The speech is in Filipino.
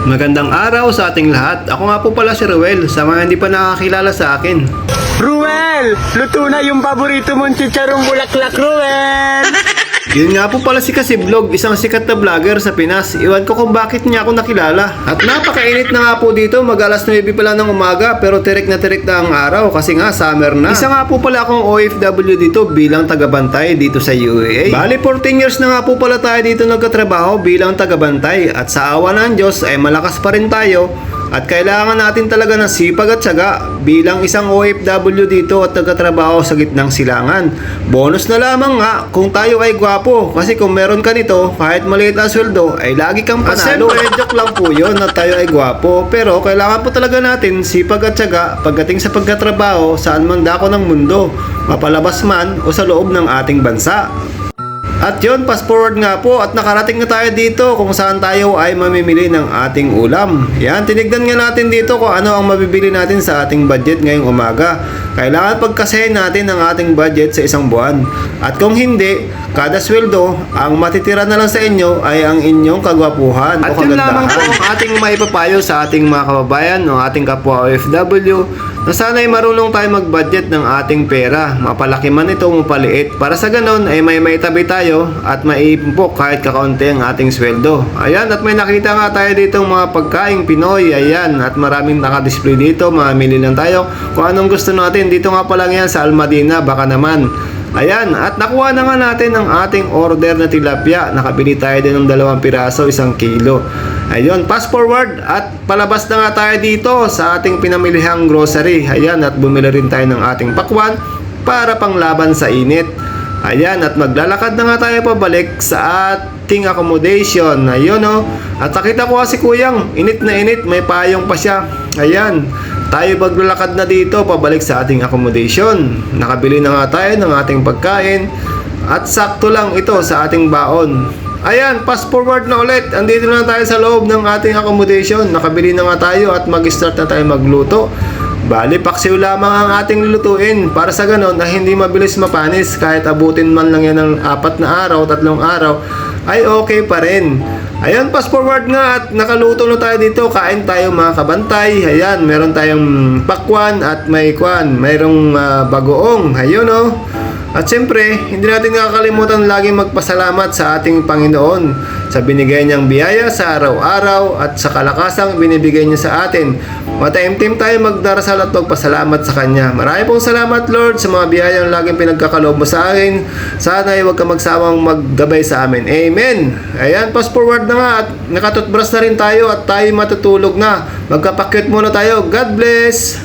Magandang araw sa ating lahat. Ako nga po pala si Ruel, sa mga hindi pa nakakilala sa akin. Ruel! Luto na yung paborito mong chicharong bulaklak, Ruel! Yun nga po pala si Kasiblog, isang sikat na vlogger sa Pinas. Iwan ko kung bakit niya ako nakilala. At napakainit na nga po dito, mag alas 9 pala ng umaga, pero tirik na tirik na ang araw kasi nga summer na. Isa nga po pala akong OFW dito bilang tagabantay dito sa UAE. Bali 14 years na nga po pala tayo dito nagkatrabaho bilang tagabantay. At sa awa ng Diyos ay malakas pa rin tayo at kailangan natin talaga ng sipag at syaga bilang isang OFW dito at nagkatrabaho sa gitnang silangan. Bonus na lamang nga kung tayo ay gwapo kasi kung meron ka nito kahit maliit ang sweldo ay lagi kang panalo. At joke lang po yun na tayo ay gwapo pero kailangan po talaga natin sipag at syaga pagdating sa pagkatrabaho saan man dako ng mundo, mapalabas man o sa loob ng ating bansa. At yun, fast forward nga po at nakarating na tayo dito kung saan tayo ay mamimili ng ating ulam. Yan, tinignan nga natin dito kung ano ang mabibili natin sa ating budget ngayong umaga. Kailangan pagkasahin natin ang ating budget sa isang buwan. At kung hindi, kada sweldo, ang matitira na lang sa inyo ay ang inyong kagwapuhan At o yun kagandahan. lamang po ang ating maipapayo sa ating mga kababayan o ating kapwa OFW na sana'y marunong tayo mag-budget ng ating pera. Mapalaki man ito o mapaliit. Para sa ganon ay may maitabi tayo at maiimpok kahit kakaunti ang ating sweldo. Ayan, at may nakita nga tayo ditong mga pagkaing Pinoy. Ayan, at maraming nakadisplay dito. Mamili lang tayo kung anong gusto natin. Dito nga pa lang yan sa Almadina. Baka naman. Ayan, at nakuha na nga natin ang ating order na tilapia. Nakabili tayo din ng dalawang piraso, isang kilo. Ayun, fast forward at palabas na nga tayo dito sa ating pinamilihang grocery. Ayan, at bumili rin tayo ng ating pakwan para panglaban sa init. Ayan, at maglalakad na nga tayo pabalik sa ating accommodation. Ayun, oh. At nakita ko kasi kuyang, init na init, may payong pa siya. Ayan, tayo maglalakad na dito pabalik sa ating accommodation. Nakabili na nga tayo ng ating pagkain at sakto lang ito sa ating baon. Ayan, fast forward na ulit. Andito na tayo sa loob ng ating accommodation. Nakabili na nga tayo at mag-start na tayo magluto. Bali, paksiw lamang ang ating lulutuin para sa ganon na hindi mabilis mapanis kahit abutin man lang yan ng apat na araw, tatlong araw ay okay pa rin. Ayun, fast forward nga at nakaluto na tayo dito. Kain tayo mga kabantay. Ayan, meron tayong pakwan at may kwan. Mayroong ah, bagoong. Ayun oh. At siyempre, hindi natin nakakalimutan lagi magpasalamat sa ating Panginoon sa binigay niyang biyaya sa araw-araw at sa kalakasang binibigay niya sa atin. Mataimtim tayo magdarasal at magpasalamat sa Kanya. Marami pong salamat Lord sa mga biyayang laging pinagkakaloob mo sa akin. Sana ay huwag ka magsawang maggabay sa amin. Amen! Ayan, fast forward na nga at nakatutbras na rin tayo at tayo matutulog na. Magkapakyut muna tayo. God bless!